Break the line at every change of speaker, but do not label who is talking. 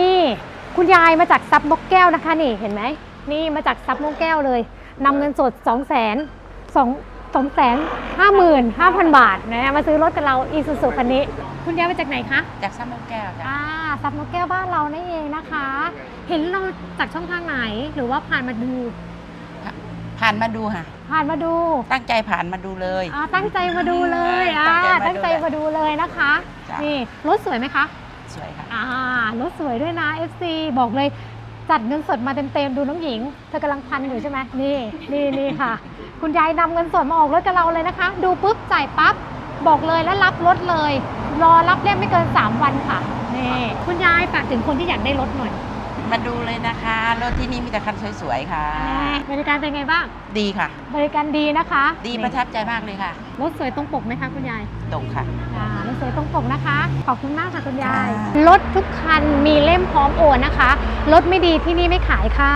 นี่คุณยายมาจากซับนกแก้วนะคะนี่เห็นไหมนี่มาจากซับนกแก้วเลยนำเงินสด 2 0 0 0 0 0 2 2แสนห้าหมื่นห้าพันบาทนะมาซื้อรถกับเราอีซูซูคันนี้ คุณยายมาจากไหนคะ
จากซ้ำลูกแก้วจ้ะ
อ่าซับนกแก้วบ้านเรานี่เองนะคะ เห็นเราจากช่องทางไหนหรือว่าผ่านมาดู
ผ่านมาดูค่ะ
ผ่านมาดู
ตั้งใจผ่านมาดูเลย
อ่าตั้งใจมาดูเลยอ่า
ตั้
ตั้ง
ง
ใจ
ใจ
มา
มาดู
ดูเลยนะคะ
จ้ะ
นี่รถสวยไหมคะ
สวยค่ะ
อ่ารถสวยด้วยนะ FC บอกเลยจัดเงินสดมาเต็มๆดูน้องหญิงเธอกำลังพันอยู่ใช่ไหมนี่นี่นี่ค่ะ คุณยายนำเงินสดมาออกรถกับเราเลยนะคะ ดูปุ๊บจ่ายปั๊บบอกเลยแล้วรับรถเลย รอรับเรียกไม่เกิน 3 วันค่ะนี่คุณยายฝากถึงคนที่อยากได้รถหน่อย
มาดูเลยนะคะรถที่นี่มีแต่คันสวยๆค่ะ
บริการเป็นไงบ้าง
ดีค่ะ
บริการดีนะคะ
ดี
นี่
ประทับใจมากเลยค่ะ
รถสวยตรงปกไหมคะคุณยาย
ตรงค่ะ
อ่ารถสวยตรงปกนะคะ ขอบคุณมากค่ะคุณยาย
ค่ะ
รถทุกคันมีเล่มพร้อมโอนนะคะ รถไม่ดีที่นี่ไม่ขายค่ะ